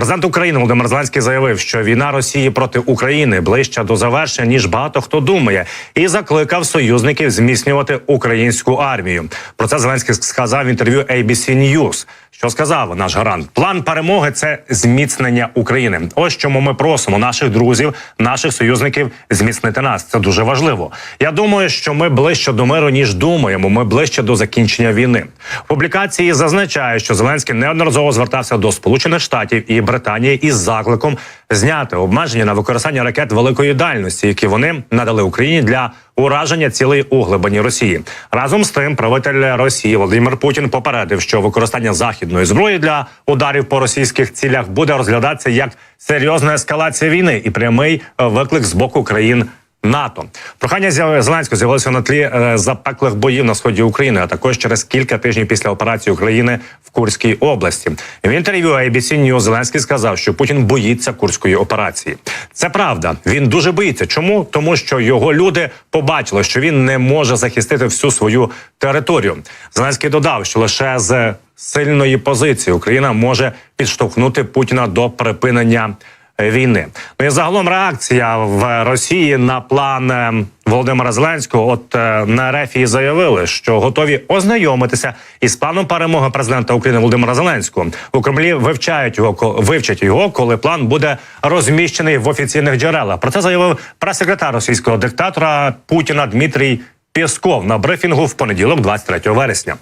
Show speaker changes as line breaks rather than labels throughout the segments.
Президент України Володимир Зеленський заявив, що війна Росії проти України ближча до завершення ніж багато хто думає, і закликав союзників зміцнювати українську армію. Про це Зеленський сказав в інтерв'ю ABC News. Що сказав наш гарант? План перемоги це зміцнення України. Ось чому ми просимо наших друзів, наших союзників зміцнити нас. Це дуже важливо. Я думаю, що ми ближче до миру ніж думаємо. Ми ближче до закінчення війни. Публікації зазначає, що Зеленський неодноразово звертався до Сполучених Штатів і Британії із закликом зняти обмеження на використання ракет великої дальності, які вони надали Україні для ураження цілей у глибині Росії. Разом з тим, правитель Росії Володимир Путін попередив, що використання західної зброї для ударів по російських цілях буде розглядатися як серйозна ескалація війни і прямий е, виклик з боку країн. НАТО прохання Зеленського з'явилося на тлі е, запеклих боїв на сході України, а також через кілька тижнів після операції України в Курській області. В інтерв'ю ABC News Зеленський сказав, що Путін боїться курської операції. Це правда. Він дуже боїться. Чому? Тому що його люди побачили, що він не може захистити всю свою територію. Зеленський додав, що лише з сильної позиції Україна може підштовхнути Путіна до припинення війни. Ну і загалом реакція в Росії на план е, Володимира Зеленського. От е, на РФ заявили, що готові ознайомитися із планом перемоги президента України Володимира Зеленського. У Кремлі вивчають його вивчать його, коли план буде розміщений в офіційних джерелах. Про це заявив прес-секретар російського диктатора Путіна Дмитрій. Пєсков на брифінгу в понеділок, 23 вересня.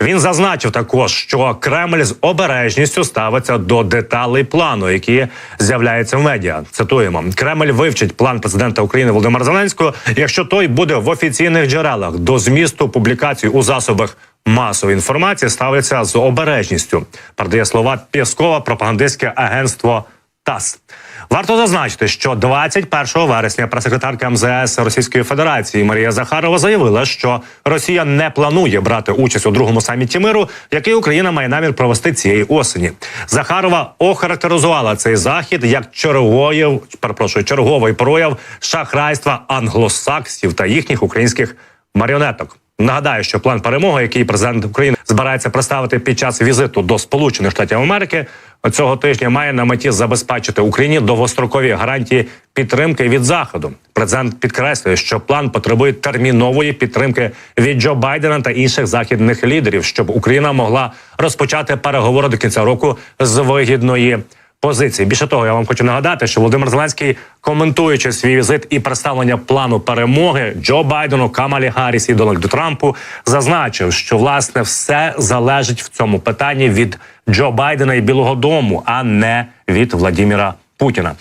Він зазначив також, що Кремль з обережністю ставиться до деталей плану, які з'являються в медіа. Цитуємо: Кремль вивчить план президента України Володимира Зеленського, якщо той буде в офіційних джерелах до змісту публікацій у засобах масової інформації ставиться з обережністю. Передає слова Пєскова пропагандистське агентство ТАСС. Варто зазначити, що 21 вересня прес-секретарка МЗС Російської Федерації Марія Захарова заявила, що Росія не планує брати участь у другому саміті миру, який Україна має намір провести цієї осені. Захарова охарактеризувала цей захід як черговий, перепрошую, черговий прояв шахрайства англосаксів та їхніх українських маріонеток. Нагадаю, що план перемоги, який президент України збирається представити під час візиту до Сполучених Штатів Америки цього тижня, має на меті забезпечити Україні довгострокові гарантії підтримки від заходу. Президент підкреслює, що план потребує термінової підтримки від Джо Байдена та інших західних лідерів, щоб Україна могла розпочати переговори до кінця року з вигідної позиції. Більше того, я вам хочу нагадати, що Володимир Зеленський, коментуючи свій візит і представлення плану перемоги Джо Байдену, Камалі Гарріс і Дональду Трампу, зазначив, що власне все залежить в цьому питанні від Джо Байдена і Білого Дому, а не від Владіміра Путіна.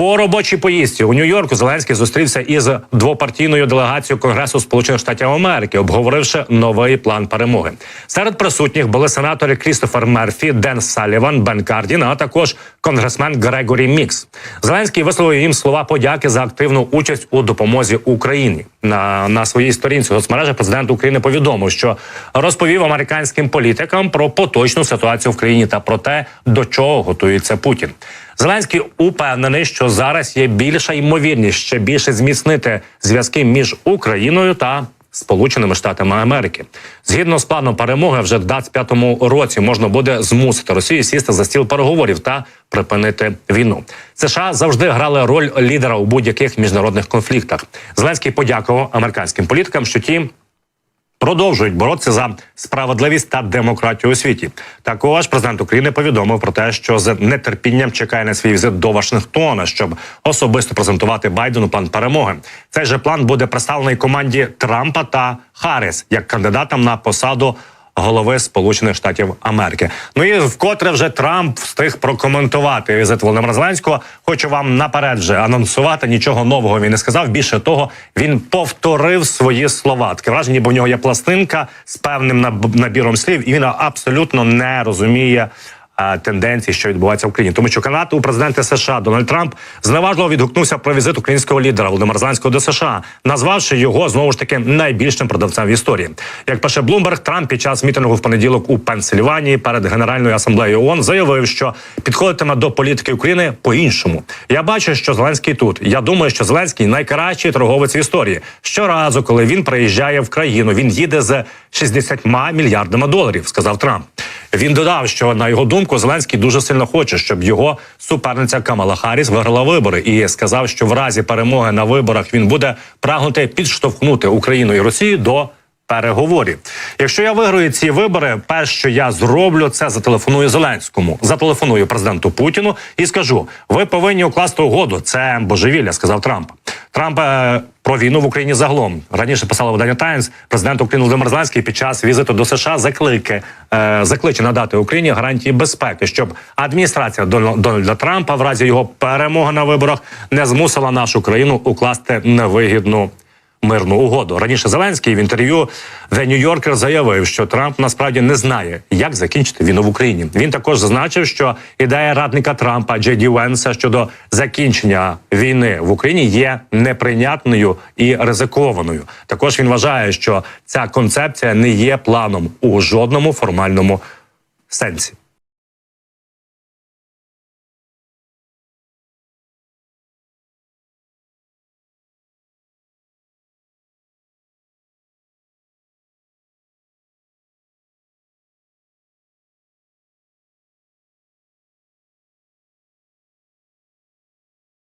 По робочій поїздці у Нью-Йорку Зеленський зустрівся із двопартійною делегацією Конгресу Сполучених Штатів Америки, обговоривши новий план перемоги. Серед присутніх були сенатори Крістофер Мерфі, Ден Саліван, Бен Кардін, а також конгресмен Грегорі Мікс. Зеленський висловив їм слова подяки за активну участь у допомозі Україні. На, на своїй сторінці соцмережі президент України повідомив, що розповів американським політикам про поточну ситуацію в країні та про те, до чого готується Путін. Зеленський упевнений, що зараз є більша ймовірність ще більше зміцнити зв'язки між Україною та Сполученими Штатами Америки. Згідно з планом перемоги, вже в 25-му році можна буде змусити Росію сісти за стіл переговорів та припинити війну. США завжди грали роль лідера у будь-яких міжнародних конфліктах. Зеленський подякував американським політикам, що ті продовжують боротися за справедливість та демократію у світі. Також президент України повідомив про те, що з нетерпінням чекає на свій візит до Вашингтона, щоб особисто презентувати Байдену план перемоги. Цей же план буде представлений команді Трампа та Харріс як кандидатам на посаду. Голови Сполучених Штатів Америки. Ну і вкотре вже Трамп встиг прокоментувати візит Володимира Зеленського. Хочу вам наперед вже анонсувати. Нічого нового він не сказав. Більше того, він повторив свої слова. Таке враження, бо в нього є пластинка з певним набіром слів, і він абсолютно не розуміє. Тенденції, що відбувається в Україні, тому що кандидат у президенти США Дональд Трамп зневажливо відгукнувся про візит українського лідера Володимира Зеленського до США, назвавши його знову ж таки найбільшим продавцем в історії. Як пише Блумберг, Трамп під час мітингу в понеділок у Пенсильванії перед Генеральною асамблеєю ООН заявив, що підходитиме до політики України по-іншому. Я бачу, що Зеленський тут. Я думаю, що Зеленський найкращий торговець в історії. Щоразу, коли він приїжджає в країну, він їде з 60 мільярдами доларів, сказав Трамп. Він додав, що на його думку Зеленський дуже сильно хоче, щоб його суперниця Камала Харріс виграла вибори, і сказав, що в разі перемоги на виборах він буде прагнути підштовхнути Україну і Росію до переговорів. Якщо я виграю ці вибори, перше, що я зроблю, це зателефоную Зеленському, зателефоную президенту Путіну і скажу: ви повинні укласти угоду. Це божевілля, сказав Трамп. Трамп е, про війну в Україні загалом раніше писало видання Таймс. Президент України Володимир Зеленський під час візиту до США заклики е, закличе надати Україні гарантії безпеки, щоб адміністрація Донал- Дональда Трампа в разі його перемоги на виборах не змусила нашу країну укласти невигідну мирну угоду. Раніше Зеленський в інтерв'ю The New Yorker заявив, що Трамп насправді не знає, як закінчити війну в Україні. Він також зазначив, що ідея радника Трампа Джей Ді Венса щодо закінчення війни в Україні є неприйнятною і ризикованою. Також він вважає, що ця концепція не є планом у жодному формальному сенсі.